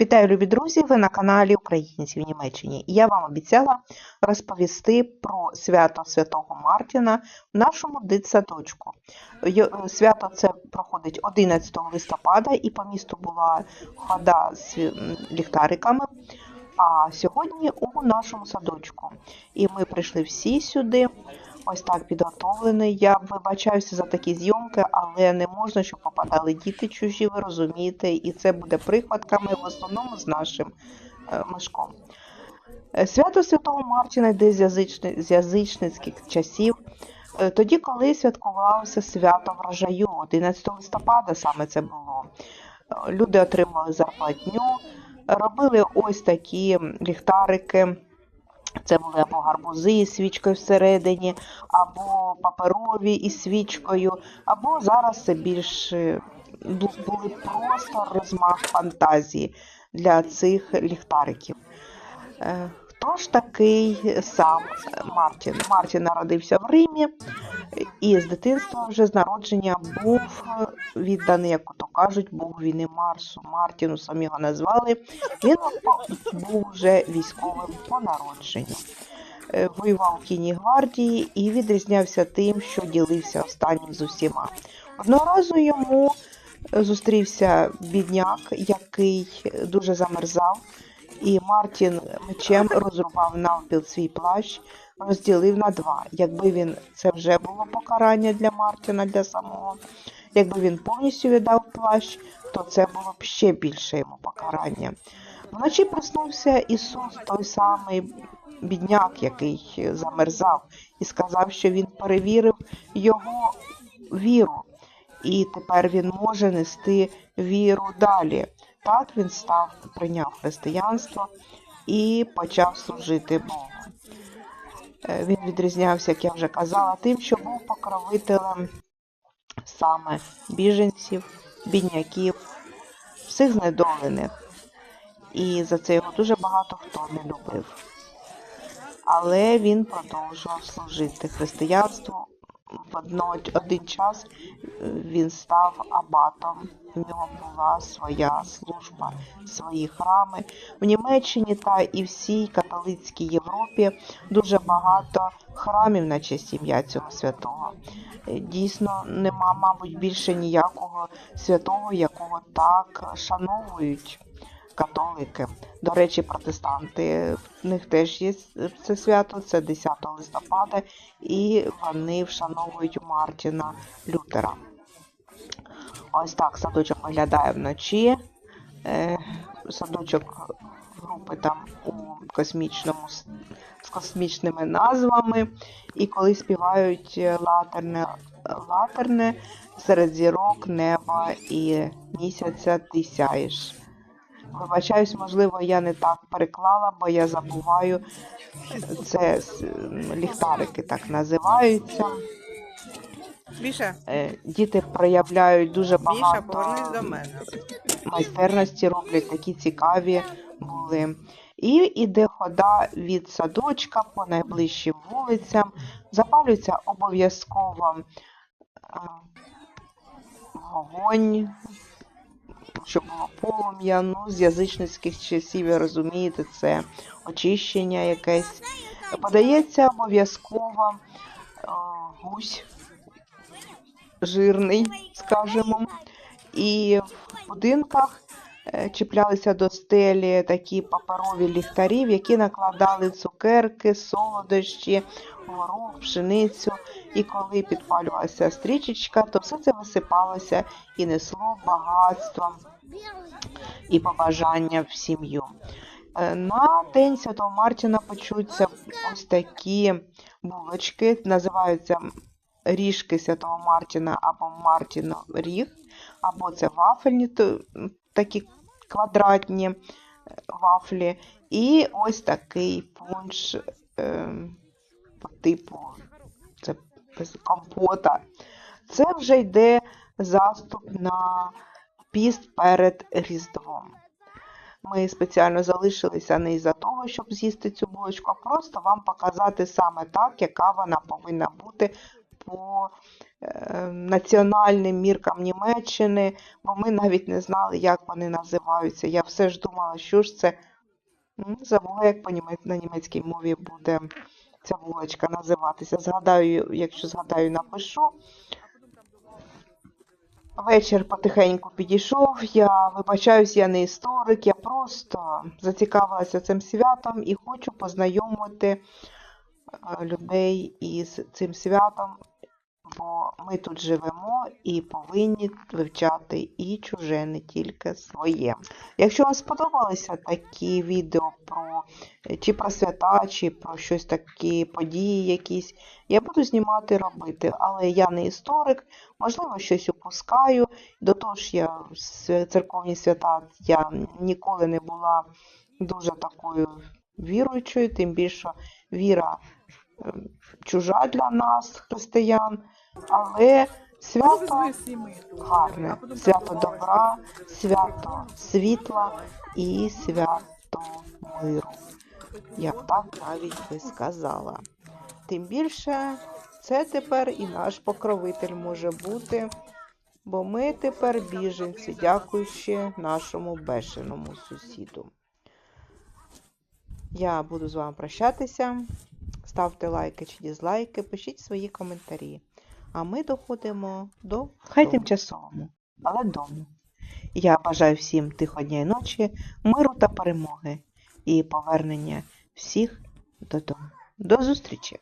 Вітаю, любі друзі! Ви на каналі Українці в Німеччині. Я вам обіцяла розповісти про свято Святого Мартіна в нашому дитсадочку. Свято це проходить 11 листопада, і по місту була хода з ліхтариками. А сьогодні у нашому садочку. І ми прийшли всі сюди. Ось так підготовлений. Я вибачаюся за такі зйомки, але не можна, щоб попадали діти чужі, ви розумієте, і це буде прихватками в основному з нашим е, мишком. Е, Свято Святого Мартіна йде з, язични... з язичницьких часів. Е, Тоді, коли святкувалося свято врожаю, 11 листопада саме це було. Люди отримали зарплатню, робили ось такі ліхтарики. Це були або гарбузи із свічкою всередині, або паперові із свічкою, або зараз це більш е, були просто розмах фантазії для цих ліхтариків. Е, Хто ж такий сам Мартін? Мартін народився в Римі і з дитинства вже з народження був відданий, як то кажуть, богові Марсу. Мартіну самі його назвали. Він був вже військовим по народженню. Е, Воював у кінній гвардії і відрізнявся тим, що ділився останнім з усіма. Одного разу йому е, зустрівся бідняк, який дуже замерзав, і Мартін мечем розрубав навпіл свій плащ, розділив на два. Якби він це вже було покарання для Мартіна, для самого. Якби він повністю віддав плащ, то це було б ще більше йому покарання. Вночі проснувся Ісус, той самий бідняк, який замерзав, і сказав, що він перевірив його віру, і тепер він може нести віру далі. Так він став, прийняв християнство і почав служити Богу. Е, Він відрізнявся, як я вже казала, тим, що був покровителем саме біженців, бідняків, всіх знедолених. І за це його дуже багато хто не любив. Але він продовжував служити християнству. В один час е, він став абатом. В нього була своя служба, свої храми. В Німеччині та і всій католицькій Європі дуже багато храмів на честь ім'я цього святого. Е, Дійсно, нема, мабуть, більше ніякого святого, якого так шановують католики. До речі, протестанти, в них теж є це свято, це 10 листопада, і вони вшановують Мартіна Лютера. Ось так садочок виглядає вночі. Е, Садочок групи там у космічному з космічними назвами. І коли співають е, латерне, латерне серед зірок, неба і місяця ти сяєш. Вибачаюсь, можливо, я не так переклала, бо я забуваю. Це ліхтарики так називаються. Біша, Е, Діти проявляють дуже Біша, повернись до багато мене. майстерності, роблять такі цікаві були. І іде хода від садочка по найближчим вулицям. Запалюється обов'язково е, вогонь, щоб було полум'я. Ну, з язичницьких часів, ви розумієте, це очищення якесь. Подається обов'язково е, гусь жирний, скажімо. І в будинках е, чіплялися до стелі такі паперові ліхтарі, які накладали цукерки, солодощі, горох, пшеницю. І коли підпалювалася стрічечка, то все це висипалося і несло багатство і побажання в сім'ю. Е, На День Святого Мартіна почуться ось такі булочки, називаються ріжки Святого Мартіна або Мартіно ріг, або це вафельні такі квадратні е, вафлі, і ось такий пунш е, по типу без компота. Це вже йде заступ на піст перед Різдвом. Ми спеціально залишилися не із-за того, щоб з'їсти цю булочку, а просто вам показати саме так, яка вона повинна бути по е, національним міркам Німеччини, бо ми навіть не знали, як вони називаються. Я все ж думала, що ж це. Забула, як по німець- на німецькій мові буде ця вуличка називатися. Згадаю, якщо згадаю, напишу. Вечір потихеньку підійшов. Я вибачаюсь, я не історик, я просто зацікавилася цим святом і хочу познайомити е, людей із цим святом, бо ми тут живемо і повинні вивчати і чуже, не тільки своє. Якщо вам сподобалися такі відео про чи про свята, чи про щось такі події якісь, я буду знімати робити, але я не історик, можливо, щось упускаю. До того ж, я церковні свята я ніколи не була дуже такою віруючою, тим більше віра чужа для нас, християн, але свято гарне, свято добра, свято світла і свято миру. Я б так навіть би сказала. Тим більше це тепер і наш покровитель може бути, бо ми тепер біженці, дякуючи нашому бешеному сусіду. Я буду з вами прощатися. Ставте лайки чи дізлайки, пишіть свої коментарі. А ми доходимо до хай тимчасовому, але дому. Я бажаю всім тихо дня і ночі, миру та перемоги і повернення всіх додому. До зустрічі!